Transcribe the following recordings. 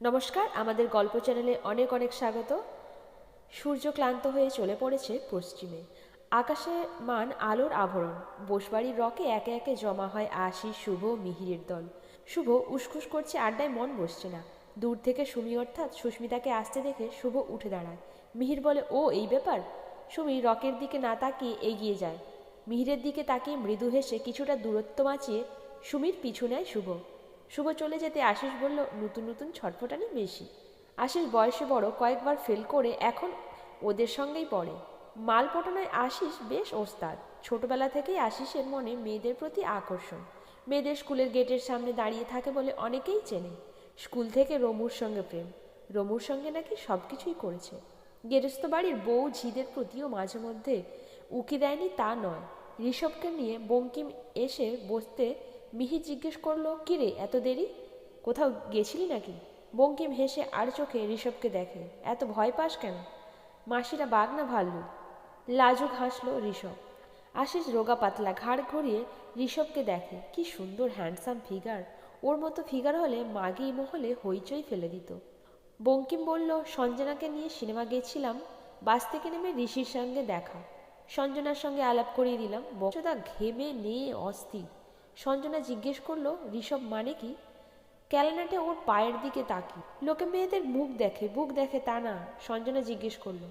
নমস্কার, আমাদের গল্প চ্যানেলে অনেক অনেক স্বাগত। সূর্য ক্লান্ত হয়ে চলে পড়েছে পশ্চিমে। আকাশে মান আলোর আভরণ বসবাড়ির রকে একে একে জমা হয় আশি, শুভ, মিহিরের দল। শুভ উসখুস করছে আড্ডায় মন বসছে না। দূর থেকে সুমি অর্থাৎ সুস্মিতাকে আসতে দেখে শুভ উঠে দাঁড়ায়। মিহির বলে, ও, এই ব্যাপার? সুমি রকের দিকে না তাকিয়ে এগিয়ে যায়। মিহিরের দিকে তাকিয়ে মৃদু হেসে কিছুটা দূরত্ব বাঁচিয়ে সুমির পিছু নেয় শুভ। শুভ চলে যেতে আশিস বলল, নতুন নতুন ছটফটানি বেশি। আশিস বয়সে বড় কয়েকবার ফেল করে এখন ওদের সঙ্গেই পড়ে। মাল পটানোয় আশিস বেশ ওস্তাদ। ছোটবেলা থেকেই আশিসের মনে মেয়েদের প্রতি আকর্ষণ। মেয়েদের স্কুলের গেটের সামনে দাঁড়িয়ে থাকে বলে অনেকেই চেনে। স্কুল থেকে রমুর সঙ্গে প্রেম। রমুর সঙ্গে নাকি সব কিছুই করেছে। গেরস্ত বাড়ির বউ ঝিদের প্রতিও মাঝে মধ্যে উকি দেয়নি তা নয়। ঋষভকে নিয়ে বঙ্কিম এসে বসতে মিহি জিজ্ঞেস করল কিরে এত দেরি? কোথাও গেছিলি নাকি? বঙ্কিম হেসে আর চোখে ঋষভকে দেখে, এত ভয় পাস কেন? মাসিরা বাঘ না ভাল্লু লাজুক হাসলো ঋষভ। আশিস রোগা পাতলা ঘাড় ঘুরিয়ে ঋষভকে দেখে, কি সুন্দর হ্যান্ডসাম ফিগার ওর মতো ফিগার হলে মাগি মহলে হইচই ফেলে দিত। বঙ্কিম বলল, সঞ্জনাকে নিয়ে সিনেমা গেছিলাম, বাস থেকে নেমে ঋষির সঙ্গে দেখা। সঞ্জনার সঙ্গে আলাপ করিয়ে দিলাম। বংশদা ঘেমে নিয়ে অস্থির। সঞ্জনা জিজ্ঞেস করল, ঋষভ মানে কি? ক্যালেনাটে ওর পায়ের দিকে তাকি লোকে মেয়েদের মুখ দেখে, বুক দেখে তা না। সঞ্জনা জিজ্ঞেস করল,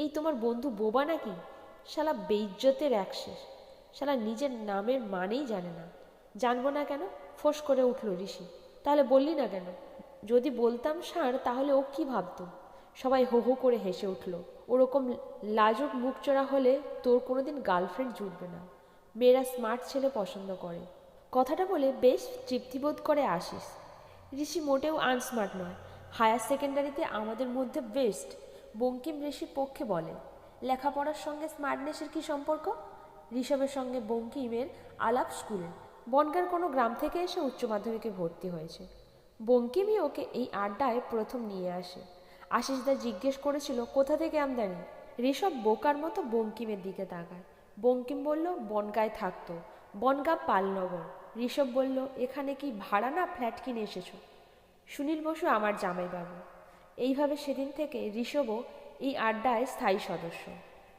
এই তোমার বন্ধু বোবা নাকি? শালা বেইজ্জতের একশেষ শালা নিজের নামের মানেই জানে না। জানব না কেন? ফোঁস করে উঠল ঋষি, তাহলে বললি না কেন? যদি বলতাম ষাঁড় তাহলে ও কি ভাবতো? সবাই হো হো করে হেসে উঠল, ওরকম লাজুক মুখচোরা হলে তোর কোনোদিন গার্লফ্রেন্ড জুটবে না। মেয়েরা স্মার্ট ছেলে পছন্দ করে। কথাটা বলে বেশ তৃপ্তিবোধ করে আসিস। ঋষি মোটেও আনস্মার্ট নয়। হায়ার সেকেন্ডারিতে আমাদের মধ্যে বেস্ট, বঙ্কিম ঋষির পক্ষে বলেন। লেখাপড়ার সঙ্গে স্মার্টনেসের কি সম্পর্ক? ঋষভের সঙ্গে বঙ্কিমের আলাপ স্কুলে। বনগার কোনো গ্রাম থেকে এসে উচ্চ মাধ্যমিকে ভর্তি হয়েছে। বঙ্কিমই ওকে এই আড্ডায় প্রথম নিয়ে আসে। আশিসদা জিজ্ঞেস করেছিল, কোথা থেকে আমদানি? ঋষভ বোকার মতো বঙ্কিমের দিকে তাকায়। বঙ্কিম বলল, বনগায় থাকতো। বনগা পালনগর। ঋষভ বলল, এখানে কি ভাড়া না ফ্ল্যাট কিনে এসেছ? সুনীল বসু, আমার জামাইবাবু। এইভাবে সেদিন থেকে ঋষভও এই আড্ডায় স্থায়ী সদস্য।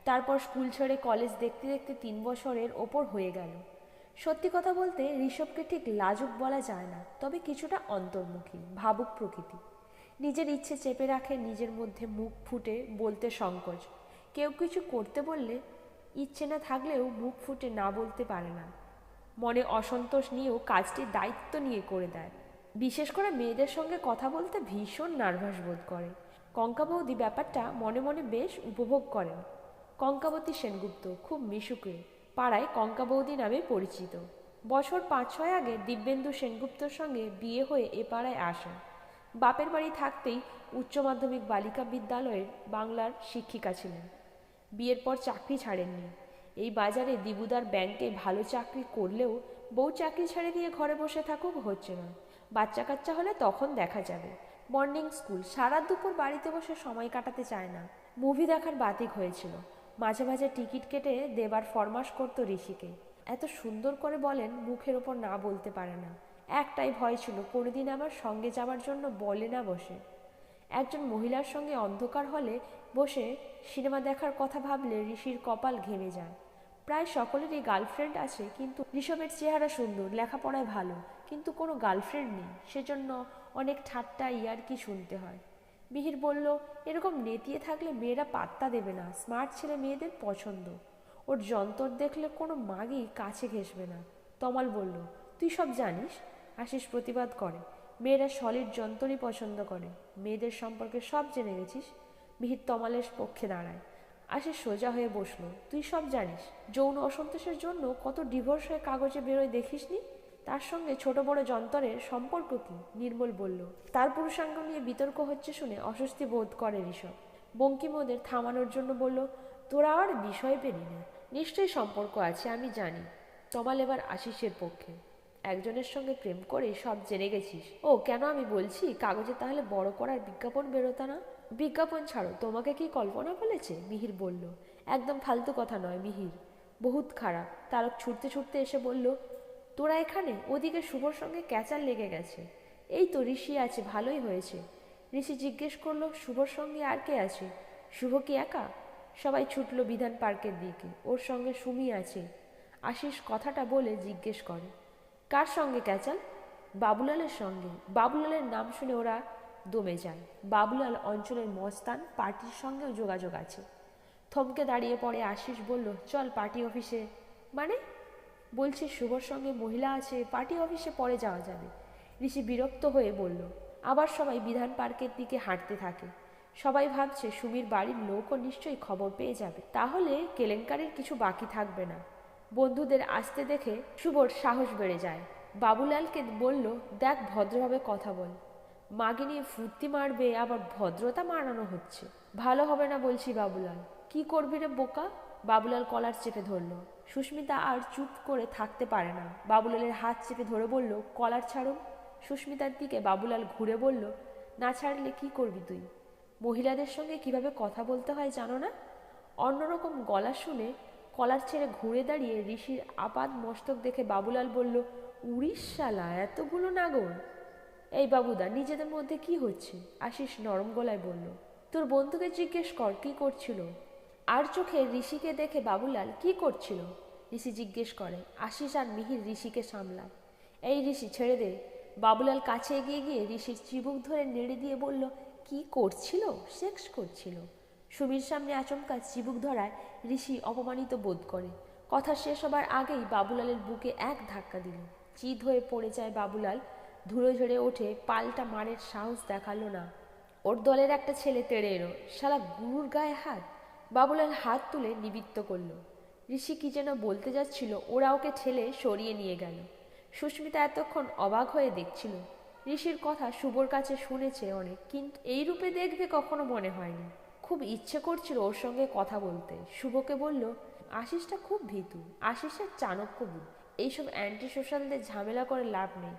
তারপর স্কুল ছেড়ে কলেজ দেখতে দেখতে তিন বছরের ওপর হয়ে গেল। সত্যি কথা বলতে, ঋষভকে ঠিক লাজুক বলা যায় না, তবে কিছুটা অন্তর্মুখী, ভাবুক প্রকৃতি। নিজের ইচ্ছে চেপে রাখে, নিজের মধ্যে মুখ ফুটে বলতে সংকোচ। কেউ কিছু করতে বললে ইচ্ছে না থাকলেও মুখ ফুটে না বলতে পারে না। মনে অসন্তোষ নিয়েও কাজটির দায়িত্ব নিয়ে করে দেয়। বিশেষ করে মেয়েদের সঙ্গে কথা বলতে ভীষণ নার্ভাস বোধ করে। কঙ্কা বৌদি ব্যাপারটা মনে মনে বেশ উপভোগ করেন। কঙ্কাবতী সেনগুপ্ত খুব মিশুকে, পাড়ায় কঙ্কা বৌদি নামে পরিচিত। বছর পাঁচ ছয় আগে দিব্যেন্দু সেনগুপ্তর সঙ্গে বিয়ে হয়ে এ পাড়ায় আসেন। বাপের বাড়ি থাকতেই উচ্চ মাধ্যমিক বালিকা বিদ্যালয়ের বাংলার শিক্ষিকা ছিলেন। বিয়ের পর চাকরি ছাড়েননি। এই বাজারে দিবুদার ব্যাংকে ভালো চাকরি করলেও বউ চাকরি ছেড়ে দিয়ে ঘরে বসে থাকুক হচ্ছে না। বাচ্চা কাচ্চা হলে তখন দেখা যাবে। মর্নিং স্কুল, সারা দুপুর বাড়িতে বসে সময় কাটাতে চায় না। মুভি দেখার বাতিক হয়েছিল। মাঝে মাঝে টিকিট কেটে দেবার ফরমাস করতো ঋষিকে। এত সুন্দর করে বলেন, মুখের ওপর না বলতে পারে না। একটাই ভয় ছিল, কোনোদিন আমার সঙ্গে যাওয়ার জন্য বলে না বসে। একজন মহিলার সঙ্গে অন্ধকার হলে বসে সিনেমা দেখার কথা ভাবলে ঋষির কপাল ঘেমে যায়। প্রায় সকলেরই গার্লফ্রেন্ড আছে, কিন্তু ঋষভের চেহারা সুন্দর, লেখাপড়ায় ভালো, কিন্তু কোনো গার্লফ্রেন্ড নেই। সেজন্য অনেক ঠাট্টা ইয়ারকি শুনতে হয়। মিহির বলল, এরকম নেতিয়ে থাকলে মেয়েরা পাত্তা দেবে না স্মার্ট ছেলে মেয়েদের পছন্দ। ওর যন্তর দেখলে কোনো মাগই কাছে ঘেসবে না। তমাল বলল, তুই সব জানিস? আশিস প্রতিবাদ করে, মেয়েরা সলিড যন্তরই পছন্দ করে, মেয়েদের সম্পর্কে সব জেনে গেছিস? মিহির তমালের পক্ষে দাঁড়ায়। আশিস সোজা হয়ে বসল। তুই সব জানিস, যৌন অসন্তোষের জন্য কত ডিভোর্স হয়ে কাগজে বেরোয় দেখিসনি? তার সঙ্গে ছোট বড় যন্তরের সম্পর্ক কি? নির্মল বলল, তার পুরুষাঙ্গ নিয়ে বিতর্ক হচ্ছে শুনে অস্বস্তি বোধ করে ঋষভ। বঙ্কিম ওদের থামানোর জন্য বলল, তোরা আর বিষয় পেলি না। নিশ্চয়ই সম্পর্ক আছে, আমি জানি। তমাল এবার আশিসের পক্ষে। একজনের সঙ্গে প্রেম করে সব জেনে গেছিস। ও, কেন আমি বলছি? কাগজে তাহলে বড় করার বিজ্ঞাপন বেরোতা না? বিজ্ঞাপন ছাড়ো, তোমাকে কি কল্পনা বলেছে? মিহির বলল। একদম ফালতু কথা নয়, মিহির। বহুত খারাপ। তারক ছুটতে ছুটতে এসে বলল, তোরা এখানে? ওদিকে শুভর সঙ্গে ক্যাচার লেগে গেছে। এই তো ঋষি আছে, ভালোই হয়েছে। ঋষি জিজ্ঞেস করল, শুভর সঙ্গে আর কে আছে? শুভ কি একা? সবাই ছুটলো বিধান পার্কের দিকে। ওর সঙ্গে সুমি আছে। আশিস কথাটা বলে জিজ্ঞেস করে, কার সঙ্গে ক্যাচাল? বাবুলালের সঙ্গে। বাবুলালের নাম শুনে ওরা দমে যায়। বাবুলাল অঞ্চলের মস্তান পার্টির সঙ্গেও যোগাযোগ আছে। থমকে দাঁড়িয়ে পড়ে আশিস বলল, চল পার্টি অফিসে। মানে? বলছি, শুভর সঙ্গে মহিলা আছে, পার্টি অফিসে পরে যাওয়া যাবে। ঋষি বিরক্ত হয়ে বলল, আবার সবাই বিধান পার্কের দিকে হাঁটতে থাকে। সবাই ভাবছে, সুমির বাড়ির লোকও নিশ্চয়ই খবর পেয়ে যাবে। তাহলে কেলেঙ্কারির কিছু বাকি থাকবে না। বন্ধুদের আসতে দেখে শুভর সাহস বেড়ে যায়। বাবুলালকে বলল, দেখ, ভদ্রভাবে কথা বল। মাগে নিয়ে ফুর্তি মারবে, আবার ভদ্রতা মারানো হচ্ছে। ভালো হবে না বলছি বাবুলাল। কি করবি রে বোকা? বাবুলাল কলার চেপে ধরল। সুস্মিতা আর চুপ করে থাকতে পারে না। বাবুলালের হাত চেপে ধরে বলল, কলার ছাড়ুন সুস্মিতার দিকে বাবুলাল ঘুরে বলল, না ছাড়লে কি করবি তুই? মহিলাদের সঙ্গে কীভাবে কথা বলতে হয় জানো না? অন্যরকম গলা শুনে কলার ছেড়ে ঘুরে দাঁড়িয়ে ঋষির আপাদ মস্তক দেখে বাবুলাল বলল, উড়িষ্যালা, এতগুলো নাগর? এই বাবুদা, নিজেদের মধ্যে কি হচ্ছে? আশিস নরম গলায় বলল, তোর বন্ধুকে জিজ্ঞেস কর, কি করছিল? আর চোখে ঋষিকে দেখে বাবুলাল কি করছিল? ঋষি জিজ্ঞেস করে, আশিস আর মিহির ঋষিকে সামলায়। এই ঋষি, ছেড়ে দে। বাবুলাল কাছে এগিয়ে গিয়ে ঋষির চিবুক ধরে নেড়ে দিয়ে বলল, কি করছিল? সেক্স করছিল? সুমির সামনে আচমকা চিবুক ধরায় ঋষি অপমানিত বোধ করে। কথা শেষ হবার আগেই বাবুলালের বুকে এক ধাক্কা দিল। চিত হয়ে পড়ে যায় বাবুলাল ধুলো ঝরে ওঠে, পাল্টা মারের সাহস দেখাল না। ওর দলের একটা ছেলে তেড়ে এলো। শালা গুরুর গায়ে হাত? বাবুলাল হাত তুলে নিবৃত্ত করল। ঋষি কি যেন বলতে যাচ্ছিল, ওরা ওকে ঠেলে সরিয়ে নিয়ে গেল। সুস্মিতা এতক্ষণ অবাক হয়ে দেখছিল। ঋষির কথা শুভর কাছে শুনেছে অনেক, কিন্তু এই রূপে দেখবে কখনো মনে হয়নি। খুব ইচ্ছে করছিল ওর সঙ্গে কথা বলতে। শুভকে বলল, আশিসটা খুব ভীতু, আশিসের চাণক্য বুদ্ধি এইসব অ্যান্টি সোশ্যালদের ঝামেলা করে লাভ নেই।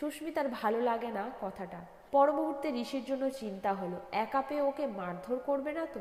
সুস্মিতার ভালো লাগে না কথাটা। পর মুহূর্তে ঋষির জন্য চিন্তা হলো, একা পেয়ে ওকে মারধর করবে না তো?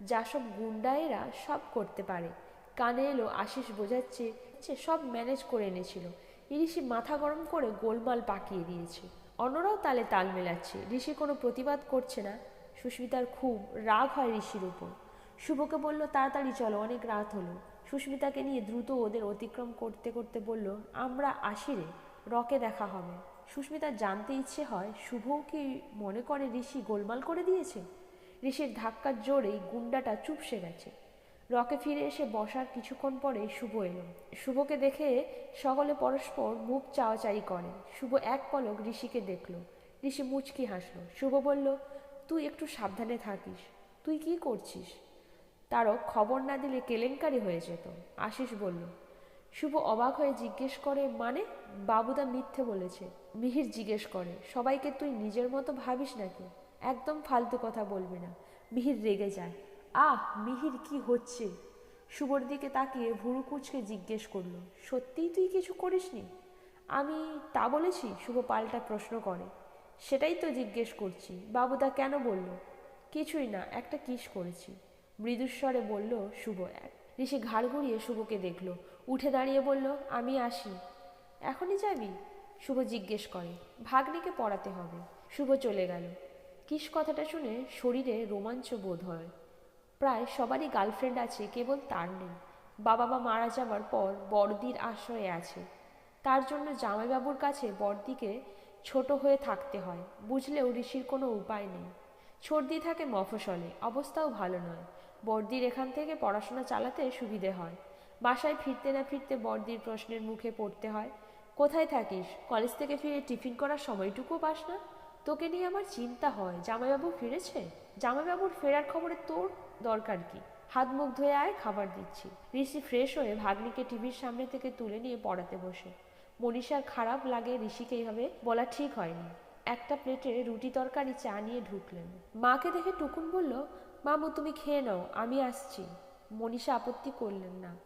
যা সব গুন্ডায়েরা সব করতে পারে। কানে এলো আশিস বোঝাচ্ছে যে সব ম্যানেজ করে এনেছিল। ঋষি মাথা গরম করে গোলমাল পাকিয়ে দিয়েছে। অন্যরাও তালে তাল মেলাচ্ছে, ঋষি কোনো প্রতিবাদ করছে না। সুস্মিতার খুব রাগ হয় ঋষির উপর। শুভকে বলল, তাড়াতাড়ি চলো, অনেক রাত হলো। সুস্মিতাকে নিয়ে দ্রুত ওদের অতিক্রম করতে করতে বলল, আমরা আসি রে। রকে দেখা হবে। সুস্মিতার জানতে ইচ্ছে হয়, শুভও কি মনে করে ঋষি গোলমাল করে দিয়েছে? ঋষির ধাক্কার জোরেই গুন্ডাটা চুপসে গেছে। রকে ফিরে এসে বসার কিছুক্ষণ পরে শুভ এলো। শুভকে দেখে সকলে পরস্পর মুখ চাওয়াচাই করে। শুভ এক পলক ঋষিকে দেখল। ঋষি মুচকি হাসলো। শুভ বলল, তুই একটু সাবধানে থাকিস। তুই কি করছিস? তারও খবর না দিলে কেলেঙ্কারি হয়ে যেত। আশিস বলল শুভ অবাক হয়ে জিজ্ঞেস করে মানে? বাবুদা মিথ্যে বলেছে। মিহির জিজ্ঞেস করে, সবাইকে তুই নিজের মতো ভাবিস নাকি? একদম ফালতু কথা বলবি না। মিহির রেগে যায়। আহ, মিহির, কি হচ্ছে? শুভর দিকে তাকিয়ে ভুরু কুচকে জিজ্ঞেস করল, সত্যিই তুই কিছু করিসনি? আমি তা বলেছি? শুভ পাল্টা প্রশ্ন করে। সেটাই তো জিজ্ঞেস করছি। বাবুদা কেন বলল, কিছুই না, একটা কিস করেছি। মৃদুস্বরে বলল শুভ এক। ঋষি ঘাড় ঘুরিয়ে শুভকে দেখল। উঠে দাঁড়িয়ে বলল, আমি আসি। এখনই যাবি? শুভ জিজ্ঞেস করে। ভাগ্নিকে পড়াতে হবে। শুভ চলে গেল। কিস কথাটা শুনে শরীরে রোমাঞ্চ বোধ হয়। প্রায় সবারই গার্লফ্রেন্ড আছে, কেবল তার নেই। বাবা মা মারা যাওয়ার পর বড়দির আশ্রয়ে আছে। তার জন্য জামাইবাবুর কাছে বড়দিকে ছোট হয়ে থাকতে হয়। বুঝলেও ঋষির কোনো উপায় নেই। সর্দি থাকে মফসলে। অবস্থাও ভালো নয়। বর্দির এখান থেকে পড়াশোনা চালাতে সুবিধে হয়। বাসায় ফিরতে না ফিরতে বর্দির প্রশ্নের মুখে পড়তে হয়। কোথায় থাকিস? কলেজ থেকে ফিরে টিফিন করার সময়টুকুও পাস না। তোকে নিয়ে আমার চিন্তা হয়, জামাইবাবু ফিরেছে? জামাইবাবুর ফেরার খবরে তোর দরকার কি? হাত মুখ ধুয়ে আয়, খাবার দিচ্ছি। ঋষি ফ্রেশ হয়ে ভাগ্নিকে টিভির সামনে থেকে তুলে নিয়ে পড়াতে বসে। মনীষার খারাপ লাগে ঋষিকে এইভাবে বলা ঠিক হয়নি। একটা প্লেটে রুটি তরকারি, চা নিয়ে ঢুকলেন। মাকে দেখে টুকুন বলল, মামু, তুমি খেয়ে নাও, আমি আসছি। মনীষা আপত্তি করলেন না।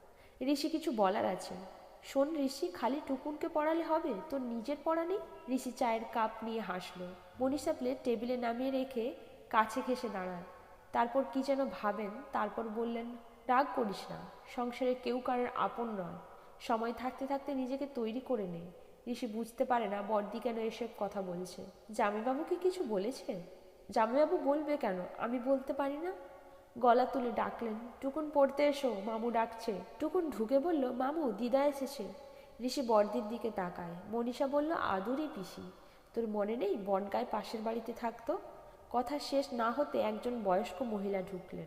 ঋষি কিছু বলার আছে। শোন ঋষি, খালি টুকুনকে পড়ালে হবে? তোর নিজের পড়া নেই? ঋষি চায়ের কাপ নিয়ে হাসলো। মনীষা প্লেট টেবিলে নামিয়ে রেখে কাছে ঘেসে দাঁড়ান তারপর কি যেন ভাবেন, তারপর বললেন, রাগ করিস না, সংসারে কেউ কারোর আপন নয়। সময় থাকতে থাকতে নিজেকে তৈরি করে নে ঋষি বুঝতে পারে না বর্দি কেন এসব কথা বলছে। জামাইবাবু কি কিছু বলেছে? জামাইবাবু বলবে কেন? আমি বলতে পারি না। গলা তুলে ডাকলেন, টুকুন পড়তে এসো, মামু ডাকছে। টুকুন ঢুকে বলল, মামু, দিদা এসেছে। ঋষি বর্দির দিকে তাকায়। মনীষা বলল, আদুরি পিসি, তোর মনে নেই বনগায় পাশের বাড়িতে থাকতো? কথা শেষ না হতে একজন বয়স্ক মহিলা ঢুকলেন।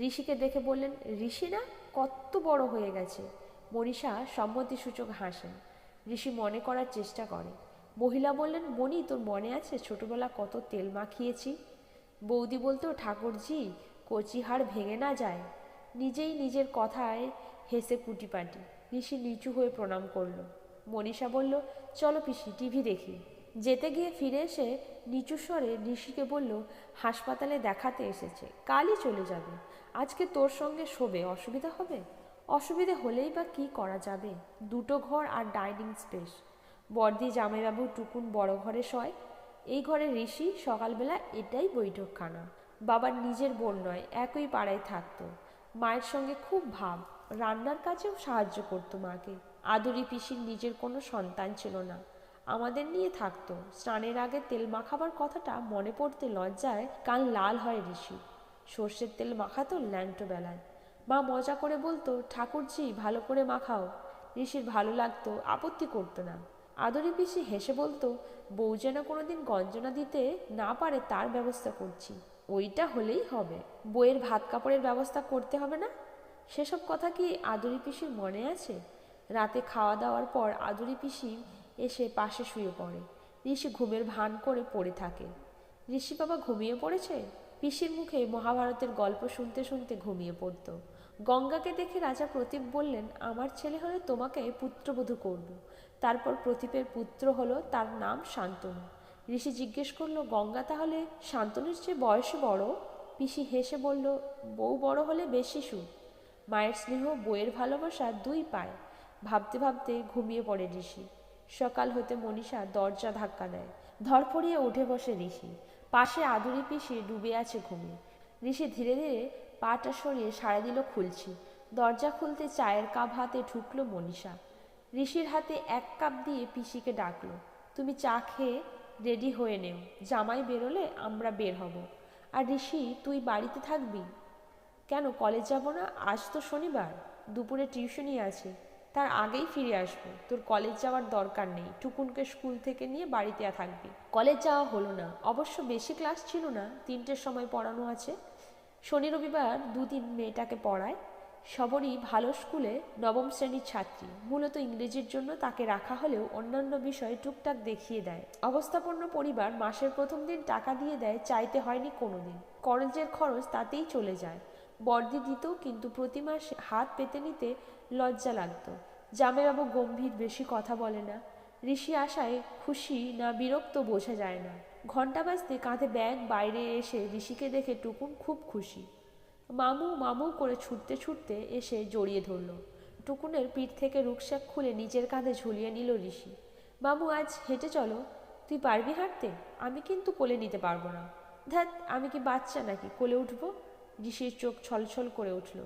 ঋষিকে দেখে বললেন, ঋষি না কত বড় হয়ে গেছে। মনীষা সম্মতিসূচক হাসেন। ঋষি মনে করার চেষ্টা করে। মহিলা বললেন বনি তোর মনে আছে ছোটবেলা কত তেল মাখিয়েছি? বৌদি বলতো, ঠাকুরজি কচি হাড় ভেঙে না যায়, নিজেই নিজের কথায় হেসে কুটিপাটি ঋষি নিচু হয়ে প্রণাম করল। মনীষা বলল, চলো পিসি, টিভি দেখি। যেতে গিয়ে ফিরে এসে নিচু স্বরে ঋষিকে বলল, হাসপাতালে দেখাতে এসেছে, কালই চলে যাবে। আজকে তোর সঙ্গে শোবে, অসুবিধা হবে? অসুবিধে হলেই বা কি করা যাবে? দুটো ঘর আর ডাইনিং স্পেস। বর্দি জামাইবাবু টুকুন বড় ঘরে শয়। এই ঘরে ঋষি সকালবেলা এটাই বৈঠকখানা। বাবার নিজের বোন নয়, একই পাড়ায় থাকতো। মায়ের সঙ্গে খুব ভাব, রান্নার কাজেও সাহায্য করতো মাকে। আদুরি পিসির নিজের কোনো সন্তান ছিল না। আমাদের নিয়ে থাকতো। স্নানের আগে তেল মাখাবার কথাটা মনে পড়তে লজ্জায় কান লাল হয় ঋষি। সর্ষের তেল মাখাতো ল্যাংটো বেলায়। মা মজা করে বলতো, ঠাকুরজি, ভালো করে মাখাও। ঋষির ভালো লাগতো, আপত্তি করতো না। আদরি পিসি হেসে বলতো, বউ যেন কোনোদিন গঞ্জনা দিতে না পারে তার ব্যবস্থা করছি। ওইটা হলেই হবে। বইয়ের ভাত কাপড়ের ব্যবস্থা করতে হবে না? সেসব কথা কি আদুরি পিসির মনে আছে? রাতে খাওয়া দাওয়ার পর আদুরি পিসি এসে পাশে শুয়ে পড়ে। ঋষি ঘুমের ভান করে পড়ে থাকে। ঋষি বাবা ঘুমিয়ে পড়েছে? পিসির মুখে মহাভারতের গল্প শুনতে শুনতে ঘুমিয়ে পড়ত। গঙ্গাকে দেখে রাজা প্রতীপ বললেন, আমার ছেলে হলে তোমাকে পুত্রবধূ করব। তারপর প্রতীপের পুত্র হলো তার নাম শান্তনু। ঋষি জিজ্ঞেস করল, গঙ্গা তাহলে শান্তনুর চেয়ে বয়সে বড়? পিসি হেসে বলল, বউ বড় হলে বেশি সুখ মায়ের স্নেহ বইয়ের ভালোবাসা দুই পায়। ভাবতে ভাবতে ঘুমিয়ে পড়ে ঋষি। সকাল হতে মনীষা দরজা ধাক্কা দেয়। ধরফড়িয়ে উঠে বসে ঋষি। পাশে আদুরি পিসি ডুবে আছে ঘুমে। ঋষি ধীরে ধীরে পাটা সরিয়ে সাড়া দিল খুলছি। দরজা খুলতে চায়ের কাপ হাতে ঢুকলো মনীষা। ঋষির হাতে এক কাপ দিয়ে পিসিকে ডাকলো, তুমি চা খেয়ে রেডি হয়ে নেও। জামাই বেরোলে আমরা বের হব। আর ঋষি, তুই বাড়িতে থাকবি? কেন, কলেজ যাব না? আজ তো শনিবার। দুপুরে টিউশনই আছে। তার আগেই ফিরে আসব। তোর কলেজ যাওয়ার দরকার নেই। টুকুনকে স্কুল থেকে নিয়ে বাড়িতে থাকবি। কলেজ যাওয়া হলো না। অবশ্য বেশি ক্লাস ছিল না। তিনটের সময় পড়ানো আছে। শনি রবিবার দুদিন মেয়েটাকে পড়ায়। সবরই ভালো স্কুলে নবম শ্রেণির ছাত্রী। মূলত ইংরেজির জন্য তাকে রাখা হলেও অন্যান্য বিষয়ে টুকটাক দেখিয়ে দেয়। অবস্থাপন্ন পরিবার মাসের প্রথম দিন টাকা দিয়ে দেয় চাইতে হয়নি কোনো দিন কলেজের খরচ তাতেই চলে যায়। বর্দি দিত কিন্তু প্রতি মাসে হাত পেতে নিতে লজ্জা লাগতো। জামাইবাবু গম্ভীর বেশি কথা বলে না। ঋষি আশায় খুশি না বিরক্ত বোঝা যায় না। ঘণ্টা বাজতে কাঁধে ব্যাগ বাইরে এসে ঋষিকে দেখে টুকুন খুব খুশি। মামু মামু করে ছুটতে ছুটতে এসে জড়িয়ে ধরল। টুকুনের পিঠ থেকে রুকস্যাক খুলে নিজের কাঁধে ঝুলিয়ে নিল ঋষি। মামু, আজ হেঁটে চলো। তুই পারবি হাঁটতে? আমি কিন্তু কোলে নিতে পারব না। ধ্যাত আমি কি বাচ্চা নাকি? কোলে উঠব? ঋষির চোখ ছলছল করে উঠল।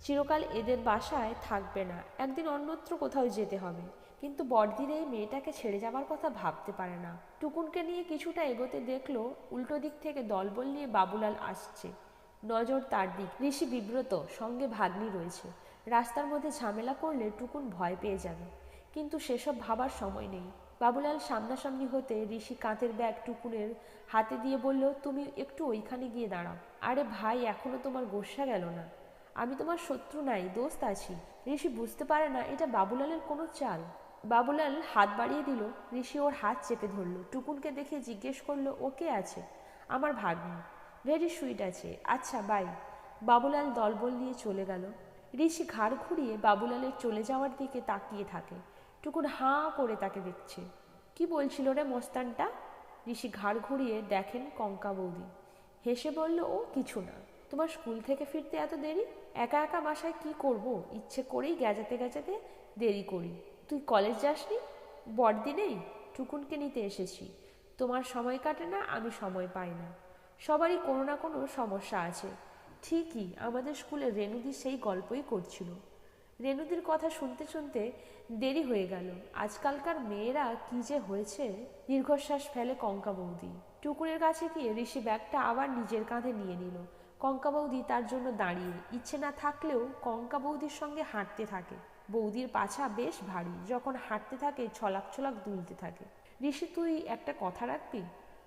চিরকাল এদের বাসায় থাকবে না। একদিন অন্যত্র কোথাও যেতে হবে। কিন্তু বড়দিন এই মেয়েটাকে ছেড়ে যাবার কথা ভাবতে পারে না। টুকুনকে নিয়ে কিছুটা এগোতে দেখল উল্টো দিক থেকে দলবল নিয়ে বাবুলাল আসছে। নজর তার দিক। ঋষি বিব্রত সঙ্গে ভাগ্নি রয়েছে। রাস্তার মধ্যে ঝামেলা করলে টুকুন ভয় পেয়ে যাবে। কিন্তু সেসব ভাবার সময় নেই। বাবুলাল সামনাসামনি হতে ঋষি কাঁধের ব্যাগ টুকুনের হাতে দিয়ে বলল, তুমি একটু ওইখানে গিয়ে দাঁড়াও। আরে ভাই, এখনও তোমার গোসা গেল না। আমি তোমার শত্রু নাই, দোস্ত আছি ঋষি বুঝতে পারে না, এটা বাবুলালের কোনো চাল বাবুলাল হাত বাড়িয়ে দিল, ঋষি ওর হাত চেপে ধরল। টুকুনকে দেখে জিজ্ঞেস করল ওকে আছে? আমার ভাগ্নি। ভেরি সুইট আছে। আচ্ছা বাই বাবুলাল দলবল নিয়ে চলে গেল। ঋষি ঘাড় ঘুরিয়ে বাবুলালের চলে যাওয়ার দিকে তাকিয়ে থাকে। টুকুন হাঁ করে তাকে দেখছে। কি বলছিল রে মস্তানটা? ঋষি ঘাড় ঘুরিয়ে দেখেন কঙ্কা বৌদি। হেসে বলল, ও, কিছু না। তোমার স্কুল থেকে ফিরতে এত দেরি? একা একা বাসায় কি করব? ইচ্ছে করেই গেজাতে গেজাতে দেরি করি। তুই কলেজ যাসনি? বড়দিনেই টুকুনকে নিতে এসেছি। তোমার সময় কাটে না, আমি সময় পাই না। সবারই কোনো না কোনো সমস্যা আছে। ঠিকই আমাদের স্কুলে রেনুদি সেই গল্পই করছিল। রেনুদির কথা শুনতে শুনতে দেরি হয়ে গেল। আজকালকার মেয়েরা কি যে হয়েছে, দীর্ঘশ্বাস ফেলে কঙ্কা বৌদি। টুকুরের কাছে গিয়ে ঋষি ব্যাগটা আবার নিজের কাঁধে নিয়ে নিল। কঙ্কা বৌদি তার জন্য দাঁড়িয়ে। ইচ্ছে না থাকলেও কঙ্কা বৌদির সঙ্গে হাঁটতে থাকে। বৌদির পাছা বেশ ভারী, যখন হাঁটতে থাকে ছলাক ছলাক দুলতে থাকে। ঋষি, তুই একটা কথা রাখবি?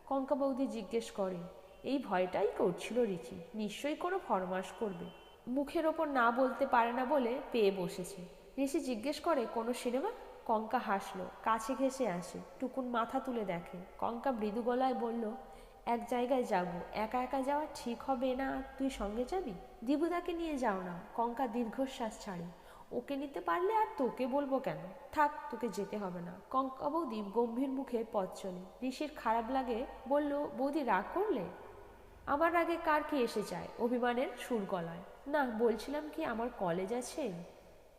কঙ্কা বৌদি জিজ্ঞেস করে। এই ভয়টাই করছিল ঋষি নিশ্চয়ই কোনো ফরমাস করবে। মুখের ওপর না বলতে পারে না বলে পেয়ে বসেছে। ঋষি জিজ্ঞেস করে, কোনো সিনেমা? কঙ্কা হাসলো, কাছে ঘেসে আসে, টুকুন মাথা তুলে দেখে। কঙ্কা মৃদু গলায় বলল, এক জায়গায় যাব, একা একা যাওয়া ঠিক হবে না? তুই সঙ্গে যাবি? দিবুদাকে নিয়ে যাও না। কঙ্কা দীর্ঘশ্বাস ছাড়ে। ওকে নিতে পারলে আর তোকে বলব কেন? থাক, তোকে যেতে হবে না। কঙ্কা বৌদি গম্ভীর মুখে পথ চলে। ঋষির খারাপ লাগে বলল, বৌদি রাগ করলে? আমার আগে কার কি এসে যায়? অভিমানের সুর গলায়। না, বলছিলাম কি আমার কলেজ আছে?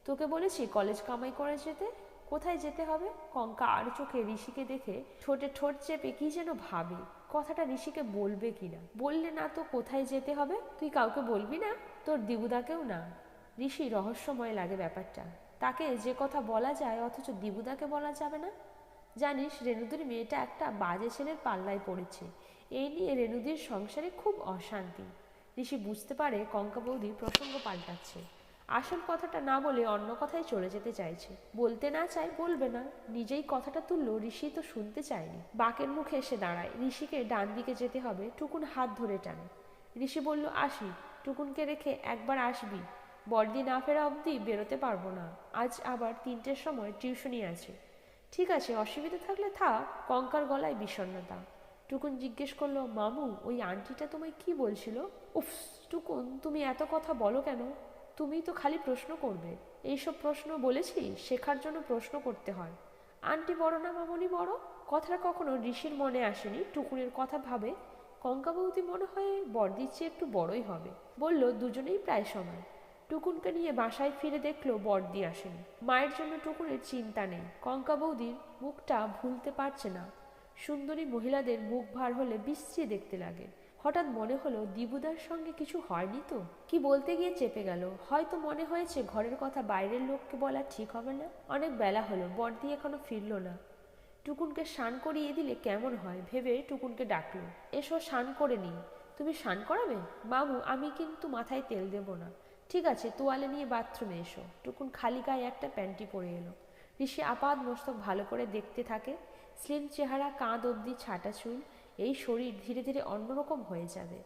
তোকে বলেছি কলেজ কামাই করে যেতে। কোথায় যেতে হবে? কঙ্কা আর চোখে ঋষিকে দেখে ঠোঁটে ঠোঁট চেপে কি যেন ভাবে। কথাটা ঋষিকে বলবে কিনা বললে না তো কোথায় যেতে হবে? তুই কাউকে বলবি না? তোর দিবুদাকেও না। ঋষি, রহস্যময় লাগে ব্যাপারটা। তাকে যে কথা বলা যায়, অথচ দিবুদাকে বলা যাবে না? জানিস, রেণুদির মেয়েটা একটা বাজে ছেলের পাল্লায় পড়েছে। এই নিয়ে রেণুদির সংসারে খুব অশান্তি। ঋষি বুঝতে পারে কঙ্কা বৌদি প্রসঙ্গ পাল্টাচ্ছে। আসল কথাটা না বলে অন্য কথায় চলে যেতে চাইছে। বলতে না চায় বলবে না। নিজেই কথাটা তুললো, ঋষি তো শুনতে চায়নি। বাকের মুখে এসে দাঁড়ায়। ঋষিকে ডান দিকে যেতে হবে, টুকুন হাত ধরে টানে। ঋষি বলল, আসি, টুকুনকে রেখে একবার আসবি। বড়দি না ফেরা অবধি বেরোতে পারব না। আজ আবার তিনটের সময় টিউশনি আছে। ঠিক আছে, অসুবিধা থাকলে থাক। কঙ্কার গলায় বিষণ্ণতা। টুকুন জিজ্ঞেস করল, মামু, ওই আন্টিটা তোমায় কি বলছিল? উফ, টুকুন, তুমি এত কথা বলো কেন? তুমি তো খালি প্রশ্ন করবে। এইসব প্রশ্ন বলেছি, শেখার জন্য প্রশ্ন করতে হয়। আন্টি বড় না মামনি বড়? কথাটা কখনো ঋষির মনে আসেনি, টুকুনের কথা ভাবে। কঙ্কা বৌদি মনে হয় বড়দির চেয়ে একটু বড়ই হবে। বলল, দুজনেই প্রায় সমান। টুকুনকে নিয়ে বাসায় ফিরে দেখল বর্দি আসেনি। মায়ের জন্য টুকুনের চিন্তা নেই। কঙ্কা বৌদির মুখটা ভুলতে পারছে না। সুন্দরী মহিলাদের মুখ ভার হলে বিশ্রী দেখতে লাগে। হঠাৎ মনে হলো দিবুদার সঙ্গে কিছু হয়নি তো। কি বলতে গিয়ে চেপে গেল। হয়তো মনে হয়েছে ঘরের কথা বাইরের লোককে বলা ঠিক হবে না। অনেক বেলা হলো, বর্দি এখনও ফিরল না। টুকুনকে স্নান করিয়ে দিলে কেমন হয় ভেবে টুকুনকে ডাকলো। এসো স্নান করে নিই। তুমি স্নান করাবে? মামু, আমি কিন্তু মাথায় তেল দেব না। ঠিক আছে, তোয়ালে নিয়ে বাথরুমে এসো। টুকুন খালি গায়ে একটা প্যান্টি পরে এলো। ঋষি আপাদ মস্তক ভালো করে দেখতে থাকে। স্লিম চেহারা, কাঁধ অবধি ছাটা চুল, এই শরীর ধীরে ধীরে অন্যরকম হয়ে যাবে।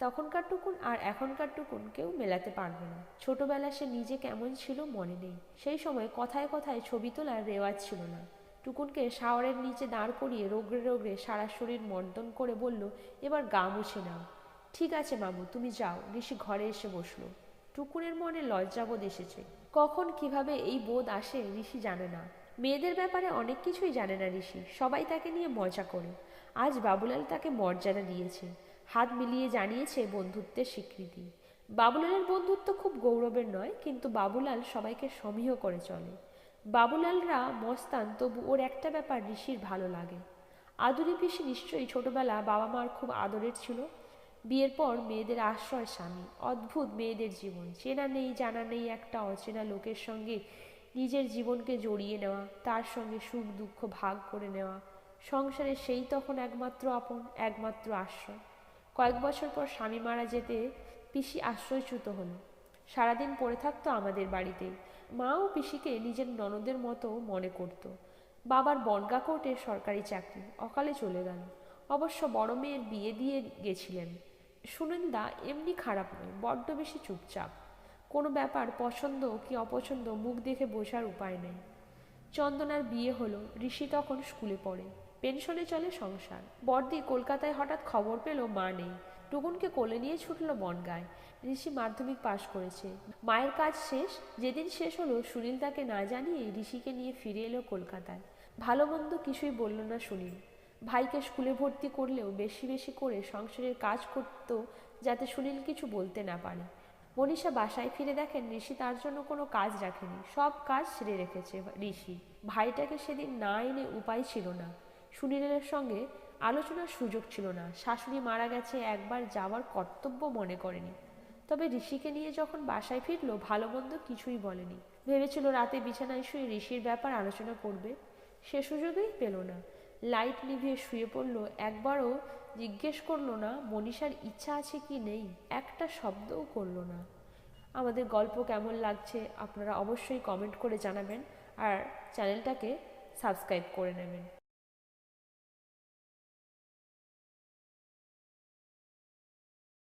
তখনকার টুকুন আর এখনকার টুকুন কেউ মেলাতে পারবে না। ছোটবেলা সে নিজে কেমন ছিল মনে নেই। সেই সময় কথায় কথায় ছবি তোলার রেওয়াজ ছিল না। টুকুনকে শাওয়ারের নিচে দাঁড় করিয়ে রোগড়ে রোগড়ে সারা শরীর মর্দন করে বলল, এবার গা মুছে নাও। ঠিক আছে মামু তুমি যাও। ঋষি ঘরে এসে বসল। টুকুনের মনে লজ্জাবোধ এসেছে। কখন কীভাবে এই বোধ আসে ঋষি জানে না। মেয়েদের ব্যাপারে অনেক কিছুই জানে না ঋষি। সবাই তাকে নিয়ে মজা করে। আজ বাবুলাল তাকে মর্যাদা দিয়েছে। হাত মিলিয়ে জানিয়েছে বন্ধুত্বের স্বীকৃতি। বাবুলালের বন্ধুত্ব খুব গৌরবের নয়, কিন্তু বাবুলাল সবাইকে সমীহ করে চলে। বাবুলালরা মস্তান, তবু ওর একটা ব্যাপার ঋষির ভালো লাগে। আদুরি পিসি নিশ্চয়ই ছোটবেলা বাবা মার খুব আদরের ছিল। বিয়ের পর মেয়েদের আশ্রয় স্বামী। অদ্ভুত মেয়েদের জীবন। চেনা নেই, জানা নেই একটা অচেনা লোকের সঙ্গে নিজের জীবনকে জড়িয়ে নেওয়া, তার সঙ্গে সুখ, দুঃখ ভাগ করে নেওয়া। সংসারে সেই তখন একমাত্র আপন, একমাত্র আশ্রয়। কয়েক বছর পর স্বামী মারা যেতে পিসি আশ্রয়চ্যুত হলো। সারাদিন পড়ে থাকতো আমাদের বাড়িতেই মাও পিসিকে নিজের ননদের মতো মনে করত। বাবার বনগা কোর্টে সরকারি চাকরি, অকালে চলে গেল। অবশ্য বড় মেয়ের বিয়ে দিয়ে গেছিলেন। সুনন্দা এমনি খারাপ নয়, বড্ড বেশি চুপচাপ। কোনো ব্যাপার পছন্দ কি অপছন্দ মুখ দেখে বোঝার উপায় নেই। চন্দনার বিয়ে হলো, ঋষি তখন স্কুলে পড়ে। পেনশনে চলে সংসার। বর্দি কলকাতায় হঠাৎ খবর পেল মা নেই। টুকুনকে কোলে নিয়ে ছুটল বনগায়। ঋষি মাধ্যমিক পাশ করেছে। মায়ের কাজ শেষ, যেদিন শেষ হলো সুনীল তাকে না জানিয়ে ঋষিকে নিয়ে ফিরে এলো কলকাতায়। ভালো মন্দ কিছুই বলল না সুনীল। ভাইকে স্কুলে ভর্তি করলেও বেশি বেশি করে সংসারের কাজ করতো যাতে সুনীল কিছু বলতে না পারে। মনীষা বাসায় ফিরে দেখেন ঋষি তার জন্য কোনো কাজ রাখেনি। সব কাজ সেরে রেখেছে ঋষি। ভাইটাকে সেদিন না এনে উপায় ছিল না। সুনীলের সঙ্গে আলোচনার সুযোগ ছিল না। শাশুড়ি মারা গেছে একবার যাওয়ার কর্তব্য মনে করেনি। তবে ঋষিকে নিয়ে যখন বাসায় ফিরলো ভালো মন্দ কিছুই বলেনি। ভেবেছিল রাতে বিছানায় শুয়ে ঋষির ব্যাপার আলোচনা করবে। সে সুযোগই পেল না। লাইট নিভিয়ে শুয়ে পড়ল। একবারও জিজ্ঞেস করল না, মনীষার ইচ্ছা আছে কি নেই? একটা শব্দও করল না। আমাদের গল্প কেমন লাগছে আপনারা অবশ্যই কমেন্ট করে জানাবেন আর চ্যানেলটাকে সাবস্ক্রাইব করে নেবেন।